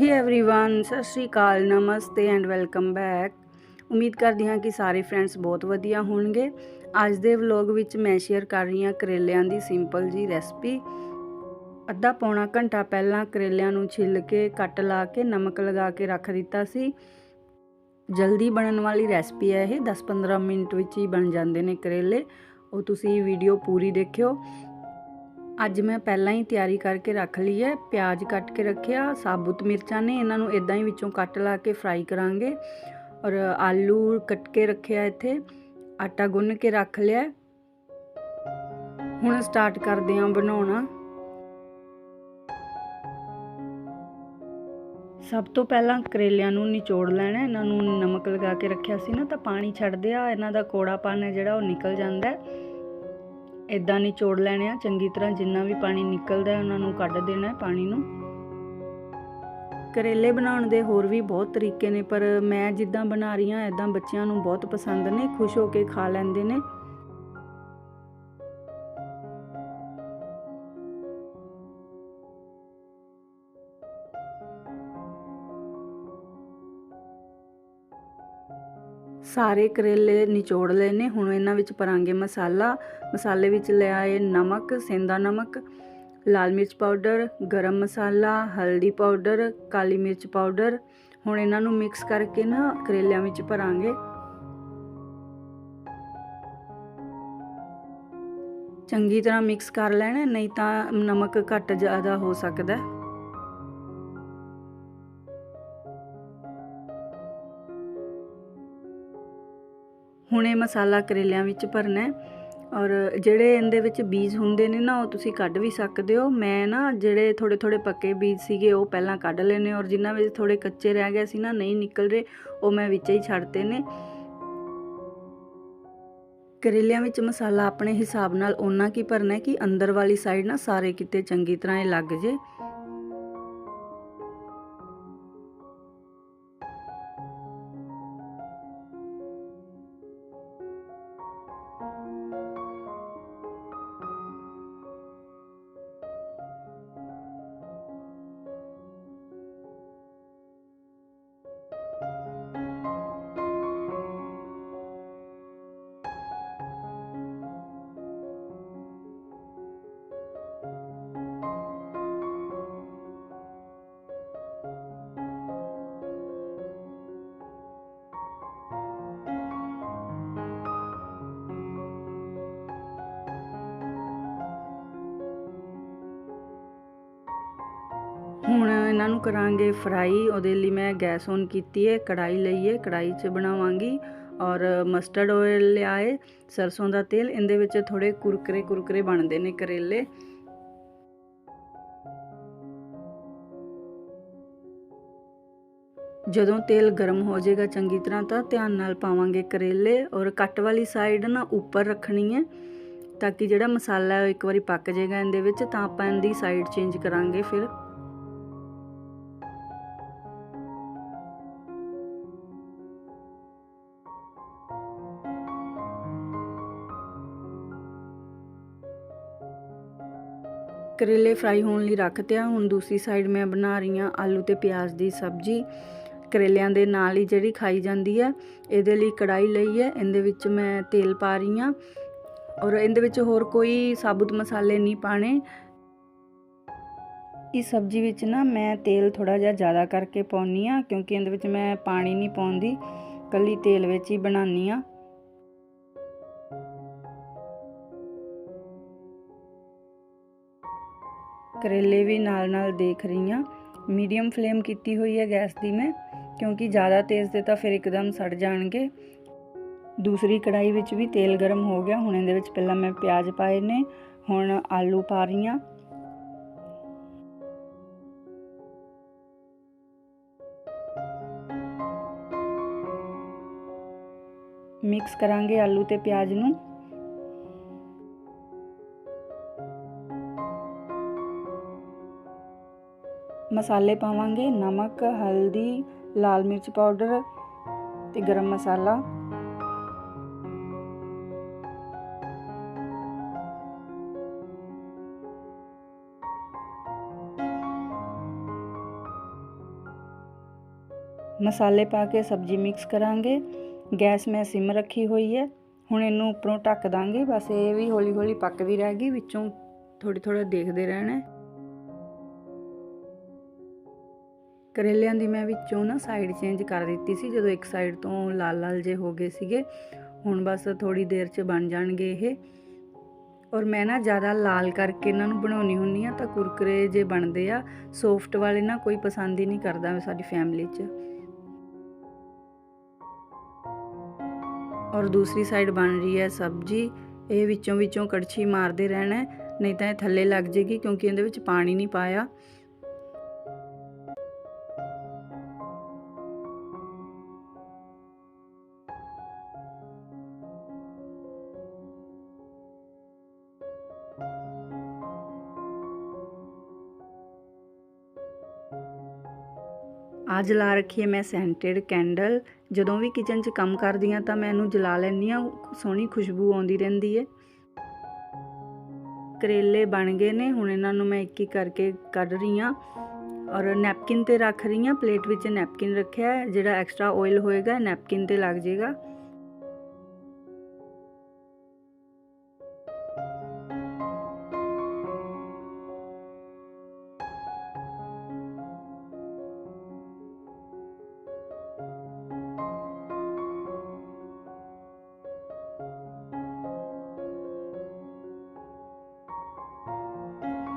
ਹੇ everyone ਸਤਿ ਸ਼੍ਰੀ ਅਕਾਲ ਨਮਸਤੇ ਐਂਡ ਵੈਲਕਮ ਬੈਕ ਉਮੀਦ ਕਰਦੀ ਹਾਂ ਕਿ ਸਾਰੇ ਫਰੈਂਡਸ ਬਹੁਤ ਵਧੀਆ ਹੋਣਗੇ ਅੱਜ ਦੇ ਵਲੌਗ ਵਿੱਚ ਮੈਂ ਸ਼ੇਅਰ ਕਰ ਰਹੀ ਹਾਂ ਕਰੇਲਿਆਂ ਦੀ ਸਿੰਪਲ ਜੀ ਰੈਸਪੀ ਅੱਧਾ ਪੌਣਾ ਘੰਟਾ ਪਹਿਲਾਂ ਕਰੇਲਿਆਂ ਨੂੰ ਛਿੱਲ ਕੇ ਕੱਟ ਲਾ ਕੇ ਨਮਕ ਲਗਾ ਕੇ ਰੱਖ ਦਿੱਤਾ ਸੀ ਜਲਦੀ ਬਣਨ ਵਾਲੀ ਰੈਸਪੀ ਹੈ ਇਹ 10-15 ਮਿੰਟ ਵਿੱਚ ਹੀ ਬਣ ਜਾਂਦੇ ਨੇ ਕਰੇਲੇ ਉਹ ਤੁਸੀਂ ਵੀਡੀਓ ਪੂਰੀ ਦੇਖਿਓ ਅੱਜ ਮੈਂ ਪਹਿਲਾਂ ਹੀ ਤਿਆਰੀ ਕਰਕੇ ਰੱਖ ਲਈ ਹੈ, ਪਿਆਜ਼ ਕੱਟ ਕੇ ਰੱਖਿਆ, ਸਾਬੁਤ ਮਿਰਚਾਂ ਨੇ, ਇਹਨਾਂ ਨੂੰ ਇਦਾਂ ਹੀ ਵਿੱਚੋਂ ਕੱਟ ਲਾ ਕੇ ਫਰਾਈ ਕਰਾਂਗੇ। ਔਰ ਆਲੂ ਕੱਟ ਕੇ ਰੱਖਿਆ ਇੱਥੇ, ਆਟਾ ਗੁੰਨ ਕੇ ਰੱਖ ਲਿਆ। ਹੁਣ ਸਟਾਰਟ ਕਰਦੇ ਹਾਂ ਬਣਾਉਣਾ। ਸਭ ਤੋਂ ਪਹਿਲਾਂ ਕਰੇਲਿਆਂ ਨੂੰ ਨਿਚੋੜ ਲੈਣਾ ਇਹਨਾਂ ਨੂੰ ਨਮਕ ਲਗਾ ਕੇ ਰੱਖਿਆ ਸੀ ਨਾ, ਤਾਂ ਪਾਣੀ ਛੱਡਦੇ ਆ ਇਹਨਾਂ ਦਾ ਕੋੜਾਪਨ ਹੈ ਜਿਹੜਾ, ਉਹ ਨਿਕਲ ਜਾਂਦਾ ਹੈ। ਇਦਾਂ ਨਿਚੋੜ ਲੈਣੇ ਆ। ਚੰਗੀ ਤਰ੍ਹਾਂ ਜਿੰਨਾ ਵੀ ਪਾਣੀ ਨਿਕਲਦਾ ਹੈ, ਉਹਨਾਂ ਨੂੰ ਕੱਢ ਦੇਣਾ ਹੈ ਪਾਣੀ ਨੂੰ। ਕਰੇਲੇ ਬਣਾਉਣ ਦੇ ਹੋਰ ਵੀ ਬਹੁਤ ਤਰੀਕੇ ਨੇ, ਪਰ ਮੈਂ ਜਿੱਦਾਂ ਬਣਾ ਰਹੀ ਹਾਂ ਇਦਾਂ ਬੱਚਿਆਂ ਨੂੰ ਬਹੁਤ ਪਸੰਦ ਨੇ, ਖੁਸ਼ ਹੋ ਕੇ ਖਾ ਲੈਂਦੇ ਨੇ। ਸਾਰੇ ਕਰੇਲੇ ਨਿਚੋੜ ਲਏ ਨੇ। ਹੁਣ ਇਹਨਾਂ ਵਿੱਚ ਪਰਾਂਗੇ ਮਸਾਲਾ। ਮਸਾਲੇ ਵਿੱਚ ਲਿਆਏ ਨਮਕ, ਸੇਂਦਾ ਨਮਕ, ਲਾਲ ਮਿਰਚ ਪਾਊਡਰ, ਗਰਮ ਮਸਾਲਾ, ਹਲਦੀ ਪਾਊਡਰ, ਕਾਲੀ ਮਿਰਚ ਪਾਊਡਰ। ਹੁਣ ਇਹਨਾਂ ਨੂੰ ਮਿਕਸ ਕਰਕੇ ਨਾ ਕਰੇਲਿਆਂ ਵਿੱਚ ਭਰਾਂਗੇ। ਚੰਗੀ ਤਰ੍ਹਾਂ ਮਿਕਸ ਕਰ ਲੈਣਾ, ਨਹੀਂ ਤਾਂ ਨਮਕ ਘੱਟ ਜ਼ਿਆਦਾ ਹੋ ਸਕਦਾ। ਹੈ ਹੁਣ ਇਹ ਮਸਾਲਾ ਕਰੇਲਿਆਂ ਵਿੱਚ ਭਰਨਾ ਹੈ। ਔਰ ਜਿਹੜੇ ਇਹਦੇ ਵਿੱਚ ਬੀਜ ਹੁੰਦੇ ਨੇ ਨਾ, ਉਹ ਤੁਸੀਂ ਕੱਢ ਵੀ ਸਕਦੇ ਹੋ। ਮੈਂ ਨਾ ਜਿਹੜੇ ਥੋੜੇ ਥੋੜੇ ਪੱਕੇ ਬੀਜ ਸੀਗੇ, ਉਹ ਪਹਿਲਾਂ ਕੱਢ ਲੈਨੇ ਔਰ ਜਿਨ੍ਹਾਂ ਵਿੱਚ ਥੋੜੇ ਕੱਚੇ ਰਹਿ ਗਏ ਸੀ ਨਾ, ਨਹੀਂ ਨਿਕਲ ਰਹੇ, ਉਹ ਮੈਂ ਵਿੱਚ ਹੀ ਛੱਡਤੇ ਨੇ। ਕਰੇਲਿਆਂ ਵਿੱਚ ਮਸਾਲਾ ਆਪਣੇ ਹਿਸਾਬ ਨਾਲ ਓਨਾ ਕੀ ਭਰਨਾ ਕਿ ਅੰਦਰ ਵਾਲੀ ਸਾਈਡ ਨਾ ਸਾਰੇ ਕਿਤੇ ਚੰਗੀ ਤਰ੍ਹਾਂ ਇਹ ਲੱਗ ਜੇ। ਇਹਨਾਂ ਨੂੰ ਕਰਾਂਗੇ ਫਰਾਈ। ਉਹਦੇ ਲਈ ਮੈਂ ਗੈਸ ਔਨ ਕੀਤੀ ਹੈ ਕੜਾਈ ਲਈ ਹੈ ਕੜਾਈ 'ਚ ਬਣਾਵਾਂਗੀ। ਔਰ ਮਸਟਰਡ ਆਇਲ ਲਿਆਏ, ਸਰਸੋਂ ਦਾ ਤੇਲ, ਇਹਦੇ ਵਿੱਚ ਥੋੜੇ ਕੁਰਕਰੇ ਕੁਰਕਰੇ ਬਣਦੇ ਨੇ ਕਰੇਲੇ। ਜਦੋਂ ਤੇਲ ਗਰਮ ਹੋ ਜਾਏਗਾ ਚੰਗੀ ਤਰ੍ਹਾਂ ਤਾਂ ਧਿਆਨ ਨਾਲ ਪਾਵਾਂਗੇ ਕਰੇਲੇ। ਔਰ ਕੱਟ ਵਾਲੀ ਸਾਈਡ ਨਾ ਉੱਪਰ ਰੱਖਣੀ ਹੈ ਤਾਂ ਕਿ ਜਿਹੜਾ ਮਸਾਲਾ ਹੈ ਉਹ ਇੱਕ ਵਾਰੀ ਪੱਕ ਜਾਏਗਾ ਇਹਦੇ ਵਿੱਚ, ਤਾਂ ਆਪਾਂ ਇਹਦੀ ਸਾਈਡ ਚੇਂਜ ਕਰਾਂਗੇ ਫਿਰ। ਕਰੇਲੇ ਫਰਾਈ ਹੋਣ ਲਈ ਰੱਖਤੇ ਆ ਹੁਣ ਦੂਸਰੀ ਸਾਈਡ ਮੈਂ ਬਣਾ ਰਹੀ ਹਾਂ ਆਲੂ ਤੇ ਪਿਆਜ਼ ਦੀ ਸਬਜ਼ੀ। ਕਰੇਲਿਆਂ ਦੇ ਨਾਲ ਹੀ ਜਿਹੜੀ ਖਾਈ ਜਾਂਦੀ ਹੈ, ਇਹਦੇ ਲਈ ਕੜਾਈ ਲਈ ਹੈ। ਇਹਦੇ ਵਿੱਚ ਮੈਂ ਤੇਲ ਪਾ ਰਹੀ ਹਾਂ ਔਰ ਇਹਦੇ ਵਿੱਚ ਹੋਰ ਕੋਈ ਸਾਬੁਤ ਮਸਾਲੇ ਨਹੀਂ ਪਾਣੇ। ਇਸ ਸਬਜ਼ੀ ਵਿੱਚ ਨਾ ਮੈਂ ਤੇਲ ਥੋੜਾ ਜਿਹਾ ਜ਼ਿਆਦਾ ਕਰਕੇ ਪਾਉਣੀ ਆ ਕਿਉਂਕਿ ਇਹਦੇ ਵਿੱਚ ਮੈਂ ਪਾਣੀ ਨਹੀਂ ਪਾਉਂਦੀ। ਕੱਲੀ ਤੇਲ ਵਿੱਚ ਹੀ ਬਣਾਉਣੀ ਆ ਕਰੇਲੇ ਵੀ ਨਾਲ ਨਾਲ ਦੇਖ ਰਹੀ ਹਾਂ। ਮੀਡੀਅਮ ਫਲੇਮ ਕੀਤੀ ਹੋਈ ਹੈ ਗੈਸ ਦੀ ਮੈਂ, ਕਿਉਂਕਿ ਜ਼ਿਆਦਾ ਤੇਜ਼ ਤੇ ਤਾਂ ਫਿਰ ਇੱਕਦਮ ਸੜ ਜਾਣਗੇ। ਦੂਸਰੀ ਕੜਾਈ ਵਿੱਚ ਵੀ ਤੇਲ ਗਰਮ ਹੋ ਗਿਆ। ਹੁਣ ਇਹਦੇ ਵਿੱਚ ਪਹਿਲਾਂ ਮੈਂ ਪਿਆਜ਼ ਪਾਏ ਨੇ, ਹੁਣ ਆਲੂ ਪਾ ਰਹੀ ਹਾਂ। ਮਿਕਸ ਕਰਾਂਗੇ ਆਲੂ ਤੇ ਪਿਆਜ਼ ਨੂੰ। ਮਸਾਲੇ ਪਾਵਾਂਗੇ, ਨਮਕ, ਹਲਦੀ, ਲਾਲ ਮਿਰਚ ਪਾਊਡਰ ਤੇ ਗਰਮ ਮਸਾਲਾ। ਮਸਾਲੇ ਪਾ ਕੇ ਸਬਜ਼ੀ ਮਿਕਸ ਕਰਾਂਗੇ। ਗੈਸ ਮੈਂ ਸਿਮ ਰੱਖੀ ਹੋਈ ਹੈ। ਹੁਣ ਇਹਨੂੰ ਉੱਪਰੋਂ ਢੱਕ ਦਾਂਗੇ। ਬਸ ਇਹ ਵੀ ਹੌਲੀ ਹੌਲੀ ਪੱਕਦੀ ਰਹਿ ਗਈ। ਵਿੱਚੋਂ ਥੋੜੀ ਥੋੜਾ ਦੇਖਦੇ ਰਹਿਣਾ ਕਰੇਲਿਆਂ ਦੀ ਮੈਂ ਵਿੱਚੋਂ ਨਾ ਸਾਈਡ ਚੇਂਜ ਕਰ ਦਿੱਤੀ ਸੀ, ਜਦੋਂ ਇੱਕ ਸਾਈਡ ਤੋਂ ਲਾਲ ਲਾਲ ਜੇ ਹੋ ਗਏ ਸੀਗੇ। ਹੁਣ ਬਸ ਥੋੜੀ ਦੇਰ 'ਚ ਬਣ ਜਾਣਗੇ ਇਹ। ਔਰ ਮੈਂ ਨਾ ਜ਼ਿਆਦਾ ਲਾਲ ਕਰਕੇ ਇਹਨਾਂ ਨੂੰ ਬਣਾਉਣੀ ਹੁੰਨੀ ਆ ਤਾਂ ਕੁਰਕਰੇ ਜੇ ਬਣਦੇ ਆ ਸੌਫਟ ਵਾਲੇ ਨਾ ਕੋਈ ਪਸੰਦ ਹੀ ਨਹੀਂ ਕਰਦਾ ਸਾਡੀ ਫੈਮਿਲੀ 'ਚ। ਔਰ ਦੂਸਰੀ ਸਾਈਡ ਬਣ ਰਹੀ ਹੈ ਸਬਜ਼ੀ। ਇਹ ਵਿੱਚੋਂ ਵਿੱਚੋਂ ਕੜਛੀ ਮਾਰਦੇ ਰਹਿਣਾ ਨਹੀਂ ਤਾਂ ਇਹ ਥੱਲੇ ਲੱਗ ਜੇਗੀ ਕਿਉਂਕਿ ਇਹਦੇ ਵਿੱਚ ਪਾਣੀ ਨਹੀਂ ਪਾਇਆ। ਆ ਜਲਾ ਰੱਖੀ ਹੈ, ਮੈਂ ਸੈਂਟਡ ਕੈਂਡਲ ਜਦੋਂ ਵੀ ਕਿਚਨ 'ਚ ਕੰਮ ਕਰਦੀ ਆ ਤਾਂ ਮੈਂ ਇਹਨੂੰ ਜਲਾ ਲੈਂਦੀ ਆ ਸੋਹਣੀ ਖੁਸ਼ਬੂ ਆਉਂਦੀ ਰਹਿੰਦੀ ਹੈ। ਕਰੇਲੇ ਬਣ ਗਏ ਨੇ, ਹੁਣ ਇਹਨਾਂ ਨੂੰ ਮੈਂ ਇੱਕ ਇੱਕ ਕਰਕੇ ਕੱਢ ਰਹੀ ਆ ਔਰ ਨੈਪਕਿਨ ਤੇ ਰੱਖ ਰਹੀ ਆ ਪਲੇਟ ਵਿੱਚ ਨੈਪਕਿਨ ਰੱਖਿਆ ਜਿਹੜਾ ਐਕਸਟਰਾ ਆਇਲ ਹੋਏਗਾ ਨੈਪਕਿਨ ਤੇ ਲੱਗ ਜਾਏਗਾ।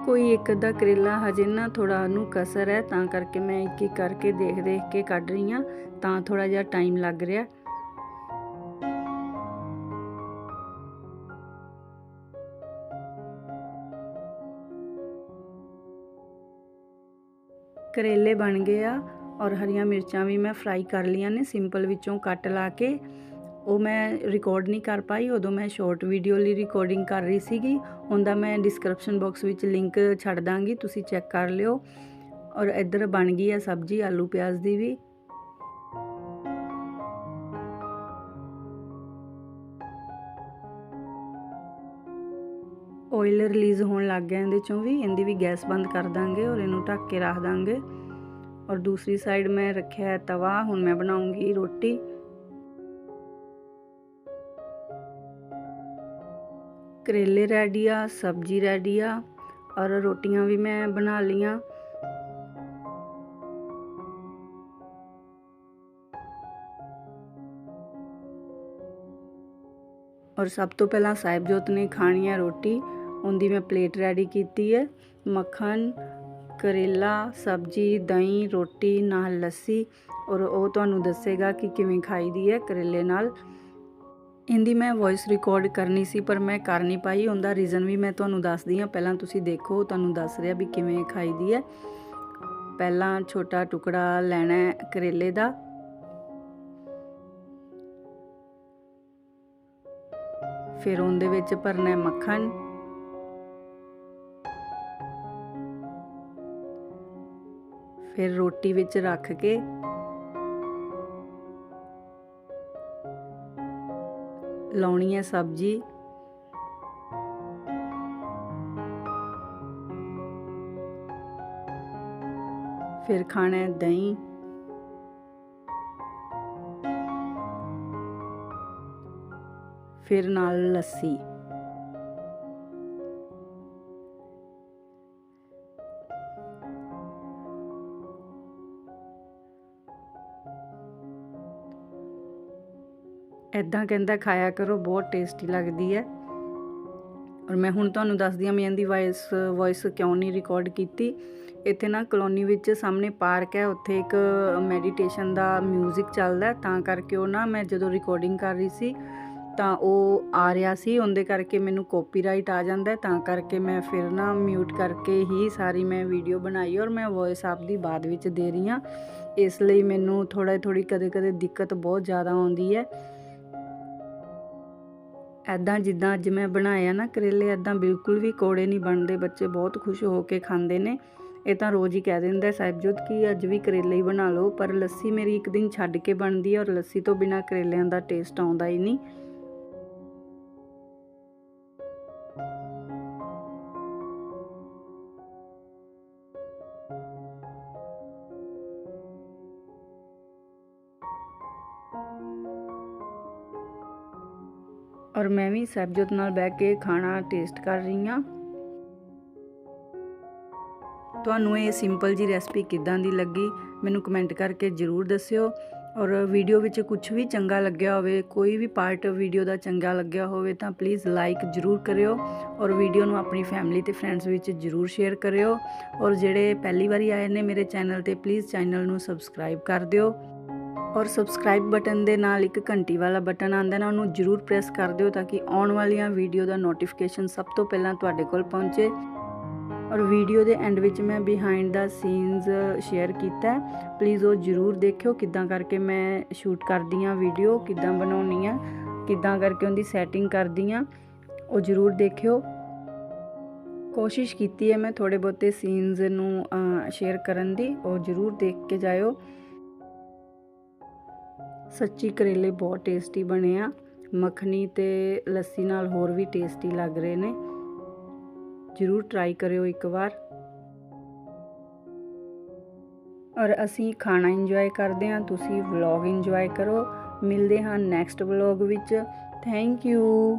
ਕੋਈ ਇੱਕ ਅੱਧਾ ਕਰੇਲਾ ਹਜੇ ਨਾ ਥੋੜਾ ਨੂੰ ਕਸਰ ਹੈ, ਤਾਂ ਕਰਕੇ ਮੈਂ ਇੱਕ ਇੱਕ ਕਰਕੇ ਦੇਖ ਦੇਖ ਕੇ ਕੱਢ ਰਹੀ ਹਾਂ, ਤਾਂ ਥੋੜਾ ਜਿਹਾ ਟਾਈਮ ਲੱਗ ਰਿਹਾ। ਕਰੇਲੇ ਬਣ ਗਏ ਆ ਔਰ ਹਰੀਆਂ ਮਿਰਚਾਂ ਵੀ ਮੈਂ ਫਰਾਈ ਕਰ ਲੀਆਂ ਨੇ, ਸਿੰਪਲ ਵਿੱਚੋਂ ਕੱਟ ਲਾ ਕੇ। ਉਹ ਮੈਂ ਰਿਕਾਰਡ ਨਹੀਂ ਕਰ ਪਾਈ, ਉਦੋਂ ਮੈਂ ਸ਼ਾਰਟ ਵੀਡੀਓ ਲਈ ਰਿਕਾਰਡਿੰਗ ਕਰ ਰਹੀ ਸੀਗੀ। ਉਹਦਾ ਮੈਂ ਡਿਸਕ੍ਰਿਪਸ਼ਨ ਬਾਕਸ ਵਿੱਚ ਲਿੰਕ ਛੱਡ ਦਾਂਗੀ, ਤੁਸੀਂ ਚੈੱਕ ਕਰ ਲਿਓ। ਔਰ ਇੱਧਰ ਬਣ ਗਈ ਹੈ ਸਬਜ਼ੀ, ਆਲੂ ਪਿਆਜ਼ ਦੀ ਵੀ। ਆਇਲ ਰਿਲੀਜ਼ ਹੋਣ ਲੱਗ ਗਿਆ ਇਹਦੇ ਚੋਂ ਵੀ, ਇਹਦੀ ਵੀ ਗੈਸ ਬੰਦ ਕਰ ਦਾਂਗੇ ਔਰ ਇਹਨੂੰ ਢੱਕ ਕੇ ਰੱਖ ਦਾਂਗੇ। ਔਰ ਦੂਸਰੀ ਸਾਈਡ ਮੈਂ ਰੱਖਿਆ ਹੈ ਤਵਾ, ਹੁਣ ਮੈਂ ਬਣਾਉਂਗੀ ਰੋਟੀ। ਕਰੇਲੇ ਰੈਡੀ ਆ, ਸਬਜ਼ੀ ਰੈਡੀ ਆ ਔਰ ਰੋਟੀਆਂ ਵੀ ਮੈਂ ਬਣਾ ਲਈਆਂ। ਔਰ ਸਭ ਤੋਂ ਪਹਿਲਾਂ ਸਾਹਿਬਜੋਤ ਨੇ ਖਾਣੀ ਹੈ ਰੋਟੀ, ਉਹਦੀ ਮੈਂ ਪਲੇਟ ਰੈਡੀ ਕੀਤੀ ਹੈ। ਮੱਖਣ, ਕਰੇਲਾ, ਸਬਜ਼ੀ, ਦਹੀਂ, ਰੋਟੀ, ਨਾਲ ਲੱਸੀ ਔਰ ਉਹ ਤੁਹਾਨੂੰ ਦੱਸੇਗਾ ਕਿ ਕਿਵੇਂ ਖਾਈਦੀ ਹੈ ਕਰੇਲੇ ਨਾਲ। ਇਹਦੀ ਮੈਂ ਵੌਇਸ ਰਿਕਾਰਡ ਕਰਨੀ ਸੀ, ਪਰ ਮੈਂ ਕਰ ਨਹੀਂ ਪਾਈ। ਉਹਦਾ ਰੀਜ਼ਨ ਵੀ ਮੈਂ ਤੁਹਾਨੂੰ ਦੱਸਦੀ ਹਾਂ। ਪਹਿਲਾਂ ਤੁਸੀਂ ਦੇਖੋ ਤੁਹਾਨੂੰ ਦੱਸ ਰਿਹਾ ਵੀ ਕਿਵੇਂ ਖਾਈਦੀ ਹੈ। ਪਹਿਲਾਂ ਛੋਟਾ ਟੁਕੜਾ ਲੈਣਾ ਹੈ ਕਰੇਲੇ ਦਾ। ਫਿਰ ਉਹਦੇ ਵਿੱਚ ਭਰਨਾ ਹੈ ਮੱਖਣ। ਫਿਰ ਰੋਟੀ ਵਿੱਚ ਰੱਖ ਕੇ ਲਾਉਣੀ ਹੈ ਸਬਜ਼ੀ। ਫਿਰ ਖਾਣਾ ਹੈ ਦਹੀਂ। ਫਿਰ ਨਾਲ ਲੱਸੀ। ਐਦਾਂ ਕਹਿੰਦਾ, ਖਾਇਆ ਕਰੋ, ਬਹੁਤ ਟੇਸਟੀ ਲੱਗਦੀ ਹੈ। ਔਰ ਮੈਂ ਹੁਣ ਤੁਹਾਨੂੰ ਦੱਸਦੀ ਹਾਂ, ਮੈਂ ਇਹਦੀ ਵਾਇਸ ਵੌਇਸ ਕਿਉਂ ਨਹੀਂ ਰਿਕਾਰਡ ਕੀਤੀ। ਇੱਥੇ ਨਾ ਕਲੋਨੀ ਵਿੱਚ ਸਾਹਮਣੇ ਪਾਰਕ ਹੈ, ਉੱਥੇ ਇੱਕ ਮੈਡੀਟੇਸ਼ਨ ਦਾ 뮤직 ਚੱਲਦਾ ਤਾਂ ਕਰਕੇ ਉਹ ਨਾ ਮੈਂ ਜਦੋਂ ਰਿਕਾਰਡਿੰਗ ਕਰ ਰਹੀ ਸੀ, ਤਾਂ ਉਹ ਆ ਰਿਹਾ ਸੀ। ਉਹਦੇ ਕਰਕੇ ਮੈਨੂੰ ਕਾਪੀਰਾਈਟ ਆ ਜਾਂਦਾ ਤਾਂ ਕਰਕੇ ਮੈਂ ਫਿਰ ਨਾ ਮਿਊਟ ਕਰਕੇ ਹੀ ਸਾਰੀ ਮੈਂ ਵੀਡੀਓ ਬਣਾਈ ਔਰ ਮੈਂ ਵੌਇਸ ਆਪਦੀ ਬਾਅਦ ਵਿੱਚ ਦੇ ਰਹੀ ਹਾਂ। ਇਸ ਲਈ ਮੈਨੂੰ ਥੋੜਾ ਥੋੜੀ ਕਦੇ-ਕਦੇ ਦਿੱਕਤ ਬਹੁਤ ਜ਼ਿਆਦਾ ਆਉਂਦੀ ਹੈ। ਐਦਾਂ ਜਿੱਦਾਂ ਅੱਜ ਮੈਂ ਬਣਾਇਆ ਨਾ ਕਰੇਲੇ ਐਦਾਂ ਬਿਲਕੁਲ ਵੀ ਕੋੜੇ ਨਹੀਂ ਬਣਦੇ, ਬੱਚੇ ਬਹੁਤ ਖੁਸ਼ ਹੋ ਕੇ ਖਾਂਦੇ ਨੇ। ਇਹ ਤਾਂ ਰੋਜ਼ ਹੀ ਕਹਿ ਦਿੰਦਾ ਸਾਹਿਬਜੋਤ ਕਿ ਅੱਜ ਵੀ ਕਰੇਲੇ ਹੀ ਬਣਾ ਲਓ, ਪਰ ਲੱਸੀ ਮੇਰੀ ਇੱਕ ਦਿਨ ਛੱਡ ਕੇ ਬਣਦੀ ਹੈ ਔਰ ਲੱਸੀ ਤੋਂ ਬਿਨਾ ਕਰੇਲਿਆਂ ਦਾ ਟੇਸਟ ਆਉਂਦਾ ਹੀ ਨਹੀਂ। ਔਰ ਮੈਂ ਵੀ ਸਹਿਬਜੋਤ ਨਾਲ ਬਹਿ ਕੇ ਖਾਣਾ ਟੇਸਟ ਕਰ ਰਹੀ ਹਾਂ। ਤੁਹਾਨੂੰ ਇਹ ਸਿੰਪਲ ਜੀ ਰੈਸਪੀ ਕਿੱਦਾਂ ਦੀ ਲੱਗੀ, ਮੈਨੂੰ ਕਮੈਂਟ ਕਰਕੇ ਜਰੂਰ ਦੱਸਿਓ। ਔਰ ਵੀਡੀਓ ਵਿੱਚ ਕੁਝ ਵੀ ਚੰਗਾ ਲੱਗਿਆ ਹੋਵੇ, ਕੋਈ ਵੀ ਪਾਰਟ ਵੀਡੀਓ ਦਾ ਚੰਗਾ ਲੱਗਿਆ ਹੋਵੇ, ਤਾਂ ਪਲੀਜ਼ ਲਾਈਕ ਜਰੂਰ ਕਰਿਓ। ਔਰ ਵੀਡੀਓ ਨੂੰ ਆਪਣੀ ਫੈਮਿਲੀ ਤੇ ਫਰੈਂਡਸ ਵਿੱਚ ਜਰੂਰ ਸ਼ੇਅਰ ਕਰਿਓ। ਔਰ ਜਿਹੜੇ ਪਹਿਲੀ ਵਾਰੀ ਆਏ ਨੇ ਮੇਰੇ ਚੈਨਲ ਤੇ ਪਲੀਜ਼ ਚੈਨਲ ਨੂੰ ਸਬਸਕ੍ਰਾਈਬ ਕਰ ਦਿਓ। ਔਰ ਸਬਸਕ੍ਰਾਈਬ ਬਟਨ ਦੇ ਨਾਲ ਇੱਕ ਘੰਟੀ ਵਾਲਾ ਬਟਨ ਆਉਂਦਾ ਨਾ, ਉਹਨੂੰ ਜਰੂਰ ਪ੍ਰੈਸ ਕਰ ਦਿਓ ਤਾਂ ਕਿ ਆਉਣ ਵਾਲੀਆਂ ਵੀਡੀਓ ਦਾ ਨੋਟੀਫਿਕੇਸ਼ਨ ਸਭ ਤੋਂ ਪਹਿਲਾਂ ਤੁਹਾਡੇ ਕੋਲ ਪਹੁੰਚੇ। ਔਰ ਵੀਡੀਓ ਦੇ ਐਂਡ ਵਿੱਚ ਮੈਂ ਬਿਹਾਈਂਡ ਦਾ ਸੀਨਸ ਸ਼ੇਅਰ ਕੀਤਾ ਪਲੀਜ਼ ਉਹ ਜਰੂਰ ਦੇਖਿਓ, ਕਿੱਦਾਂ ਕਰਕੇ ਮੈਂ ਸ਼ੂਟ ਕਰਦੀ ਆ ਵੀਡੀਓ ਕਿੱਦਾਂ ਬਣਾਉਣੀ ਆ ਕਿੱਦਾਂ ਕਰਕੇ ਉਹਦੀ ਸੈਟਿੰਗ ਕਰਦੀ ਆ ਉਹ ਜਰੂਰ ਦੇਖਿਓ। ਕੋਸ਼ਿਸ਼ ਕੀਤੀ ਹੈ ਮੈਂ ਥੋੜੇ ਬਹੁਤੇ ਸੀਨਸ ਨੂੰ ਸ਼ੇਅਰ ਕਰਨ ਦੀ, ਉਹ ਜਰੂਰ ਦੇਖ ਕੇ ਜਾਇਓ। ਸੱਚੀ ਕਰੇਲੇ ਬਹੁਤ ਟੇਸਟੀ ਬਣੇ ਆ। ਮੱਖਣੀ ਤੇ ਲੱਸੀ ਨਾਲ ਹੋਰ ਵੀ ਟੇਸਟੀ ਲੱਗ ਰਹੇ ਨੇ। ਜਰੂਰ ਟਰਾਈ ਕਰਿਓ ਇੱਕ ਵਾਰ। ਔਰ ਅਸੀਂ ਖਾਣਾ ਇੰਜੋਏ ਕਰਦੇ ਹਾਂ। ਤੁਸੀਂ ਵਲੌਗ ਇੰਜੋਏ ਕਰੋ। ਮਿਲਦੇ ਹਾਂ ਨੈਕਸਟ ਵਲੌਗ ਵਿੱਚ। Thank you